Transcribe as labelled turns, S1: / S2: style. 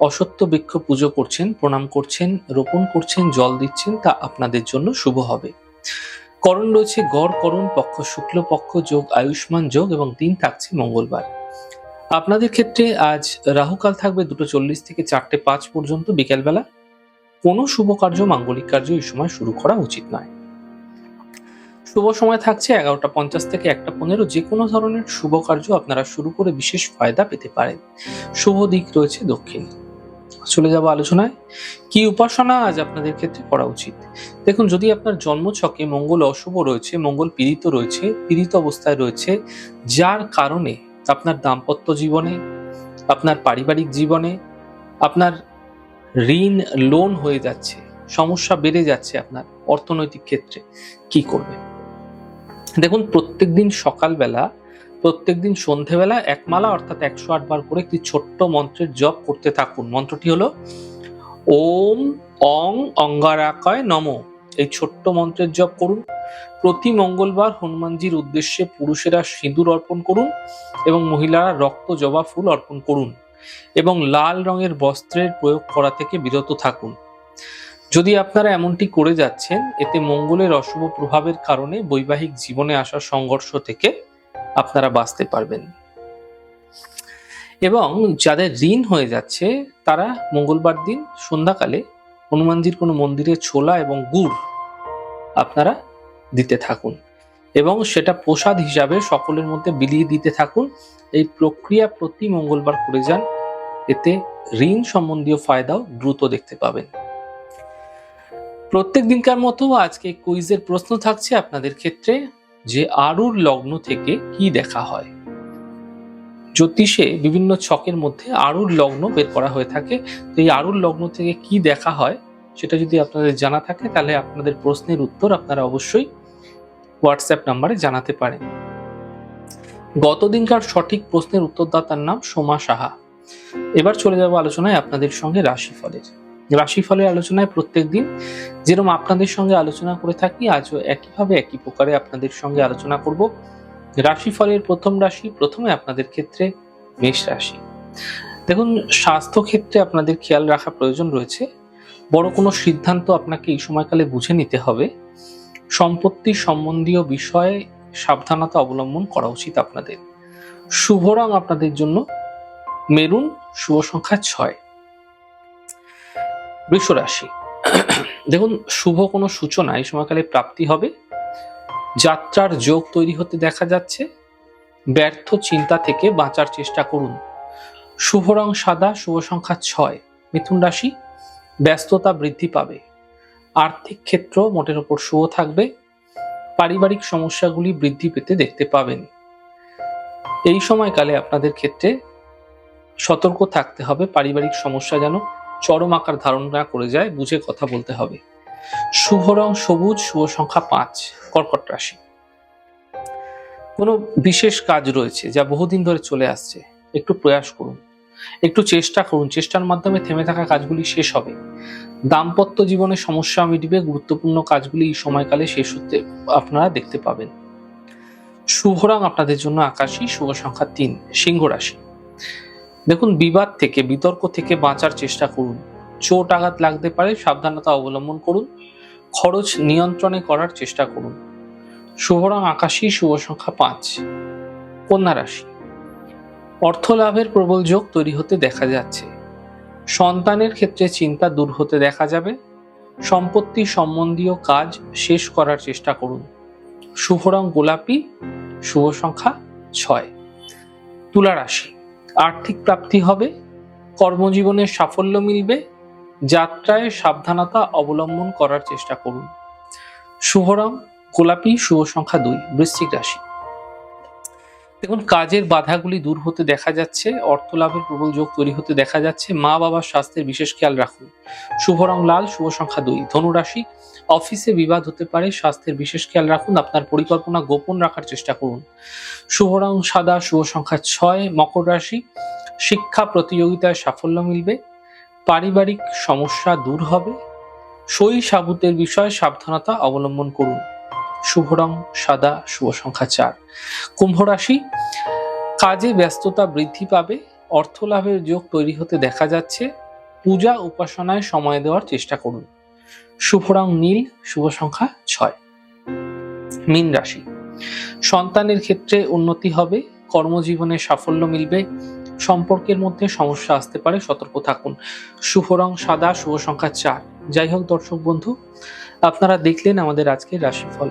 S1: অসত্য বৃক্ষ পুজো করছেন, প্রণাম করছেন, রোপণ করছেন, জল দিচ্ছেন, তা আপনাদের জন্য শুভ হবে। করণ রয়েছে গড়, করণ, পক্ষ, শুক্ল পক্ষ, যোগ, আয়ুষ্মান, যোগ এবং দিন থাকছে মঙ্গলবার। আপনাদের ক্ষেত্রে আজ রাহুকাল থাকবে দুটো চল্লিশ থেকে চারটে পাঁচ পর্যন্ত বিকেলবেলা। কোনো শুভ কার্য, মাঙ্গলিক কার্য এই সময় শুরু করা উচিত নয়। শুভ সময় থাকছে এগারোটা পঞ্চাশ থেকে একটা পনেরো। যে কোনো ধরনের শুভ কার্য আপনারা শুরু করে বিশেষ ফায়দা পেতে পারেন। শুভ দিক রয়েছে দক্ষিণ। চলে যাব আলোচনায়। কি উপাসনা আজ আপনাদের ক্ষেত্রে করা উচিত? দেখুন, যদি আপনার জন্মছকে মঙ্গল অশুভ রয়েছে, মঙ্গল পীড়িত রয়েছে, পীড়িত অবস্থায় রয়েছে, যার কারণে আপনার দাম্পত্য জীবনে, আপনার পারিবারিক জীবনে, আপনার ঋণ, লোন হয়ে যাচ্ছে, সমস্যা বেড়ে যাচ্ছে আপনার অর্থনৈতিক ক্ষেত্রে, কি করবে দেখুন, প্রত্যেকদিন সকালবেলা প্রত্যেকদিন সন্ধেবেলা একমালা অর্থাৎ একশো আট বার করে একটি ছোট্ট মন্ত্রের জপ করতে থাকুন। মন্ত্রটি হলো, ওম অং অঙ্গারাকায় নম। এই ছোট্ট মন্ত্রের জপ করুন। প্রতি মঙ্গলবার হনুমানজির উদ্দেশ্যে পুরুষেরা সিঁদুর অর্পণ করুন এবং মহিলারা রক্ত জবা ফুল অর্পণ করুন এবং লাল রঙের বস্ত্রের প্রয়োগ করা থেকে বিরত থাকুন। যদি আপনারা এমনটি করে যাচ্ছেন, এতে মঙ্গলের অশুভ প্রভাবের কারণে বৈবাহিক জীবনে আসা সংঘর্ষ থেকে আপনারা বাঁচতে পারবেন। এবং যাদের ঋণ হয়ে যাচ্ছে, তারা মঙ্গলবার দিন সন্ধ্যাকালে হনুমানজির কোনো মন্দিরে ছোলা এবং গুড় আপনারা দিতে থাকুন। এবং সেটা প্রসাদ হিসাবে সকলের মধ্যে বিলিয়ে দিতে থাকুন। এই প্রক্রিয়া প্রতি মঙ্গলবার করে যান। এতে ঋণ সম্বন্ধীয় ফায়দাও দ্রুত দেখতে পাবেন। প্রত্যেক দিনকার মতো আজকে কুইজের প্রশ্ন থাকছে। আপনাদের ক্ষেত্রে যে আরুর লগ্ন থেকে কি দেখা হয়? জ্যোতিষে বিভিন্ন ছকের মধ্যে আরুর লগ্ন বের করা হয়ে থাকে। তো এই আরুর লগ্ন থেকে কি দেখা হয়, সেটা যদি আপনাদের জানা থাকে, তাহলে আপনাদের প্রশ্নের উত্তর আপনারা অবশ্যই হোয়াটসঅ্যাপ নাম্বারে জানাতে পারেন। গতদিনকার সঠিক প্রশ্নের উত্তরদাতার নাম সোমা সাহা। এবার চলে যাব আলোচনায় আপনাদের সঙ্গে রাশিফলের। রাশিফলের আলোচনায় প্রত্যেক দিন যেরকম আপনাদের সঙ্গে আলোচনা করে থাকি, আজও একইভাবে একই প্রকারে আপনাদের সঙ্গে আলোচনা করব। রাশিফলের প্রথম রাশি, প্রথমে আপনাদের ক্ষেত্রে মেষ রাশি। দেখুন, স্বাস্থ্য ক্ষেত্রে আপনাদের খেয়াল রাখা প্রয়োজন রয়েছে। বড় কোনো সিদ্ধান্ত আপনাকে এই সময়কালে বুঝে নিতে হবে। সম্পত্তি সম্বন্ধীয় বিষয়ে সাবধানতা অবলম্বন করা উচিত আপনাদের। শুভ রং আপনাদের জন্য। মেরুন, শুভ সংখ্যা ছয়। বৃষ রাশি দেখুন, শুভ কোনো সূচনা এই সময়কালে প্রাপ্তি হবে। যাত্রার যোগ তৈরি হতে দেখা যাচ্ছে। ব্যর্থ চিন্তা থেকে বাঁচার চেষ্টা করুন। শুভ রং সাদা, শুভ সংখ্যা ছয়। মিথুন রাশি, ব্যস্ততা বৃদ্ধি পাবে। আর্থিক ক্ষেত্র মোটের ওপর শুভ থাকবে। পারিবারিক সমস্যাগুলি বৃদ্ধি পেতে দেখতে পাবেন। এই সময়কালে আপনাদের ক্ষেত্রে সতর্ক থাকতে হবে। পারিবারিক সমস্যা যেন চরম আকার ধারণ করে যায়, বুঝে কথা বলতে হবে। শুভ রং সবুজ, শুভ সংখ্যা পাঁচ, কর্কট রাশি। কোনো বিশেষ কাজ রয়েছে যা বহুদিন ধরে চলে আসছে। একটু প্রয়াস করুন। একটু চেষ্টা করুন। চেষ্টার মাধ্যমে থেমে থাকা কাজগুলি শেষ হবে। দাম্পত্য জীবনে সমস্যা মিটবে। গুরুত্বপূর্ণ কাজগুলি এই সময়কালে শেষ হতে আপনারা দেখতে পাবেন। শুভ রং আপনাদের জন্য আকাশী, শুভ সংখ্যা তিন, সিংহ রাশি। দেখুন, বিবাদ থেকে, বিতর্ক থেকে বাঁচার চেষ্টা করুন। চোট আঘাত লাগতে পারে, সাবধানতা অবলম্বন করুন, খরচ নিয়ন্ত্রণে করার চেষ্টা করুন। শুভ রং আকাশী, শুভ সংখ্যা পাঁচ। কন্যা রাশি। অর্থ লাভের প্রবল যোগ তৈরি হতে দেখা যাচ্ছে। সন্তানের ক্ষেত্রে চিন্তা দূর হতে দেখা যাবে। সম্পত্তি সম্বন্ধীয় কাজ শেষ করার চেষ্টা করুন। শুভ রং গোলাপি, শুভ সংখ্যা ছয়। তুলা রাশি। আর্থিক প্রাপ্তি হবে, কর্মজীবনে সাফল্য মিলবে, যাত্রায় সাবধানতা অবলম্বন করার চেষ্টা করুন। শুভরাম, গোলাপি শুভ সংখ্যা দুই, বৃশ্চিক রাশি। দেখুন, কাজের বাধাগুলি দূর হতে দেখা যাচ্ছে, অর্থ লাভের প্রবল যোগ তৈরি হতে দেখা যাচ্ছে। মা বাবার স্বাস্থ্যের বিশেষ খেয়াল রাখুন। শুভ রং লাল, শুভ সংখ্যা দুই। ধনুরাশি অফিসে বিবাদ হতে পারে, স্বাস্থ্যের বিশেষ খেয়াল রাখুন, আপনার পরিকল্পনা গোপন রাখার চেষ্টা করুন। শুভ রং সাদা, শুভ সংখ্যা ছয়। মকর রাশি, শিক্ষা প্রতিযোগিতায় সাফল্য মিলবে। পারিবারিক সমস্যা দূর হবে। সই সাবুতের বিষয়ে সাবধানতা অবলম্বন করুন। শুভ রং, সাদা, শুভ সংখ্যা চার। কুম্ভ রাশি, কাজে ব্যস্ততা বৃদ্ধি পাবে অর্থ লাভের যোগ তৈরি হতে দেখা যাচ্ছে। পূজা উপাসনায় সময় দেওয়ার চেষ্টা করুন। শুভ রং নীল, শুভ সংখ্যা ছয়। মীন রাশি, সন্তানের ক্ষেত্রে উন্নতি হবে, কর্মজীবনে সাফল্য মিলবে, সম্পর্কের মধ্যে সমস্যা আসতে পারে, সতর্ক থাকুন। শুভ রং সাদা, শুভ সংখ্যা চার। যাই হোক দর্শক বন্ধু, আপনারা দেখলেন আমাদের আজকের রাশিফল।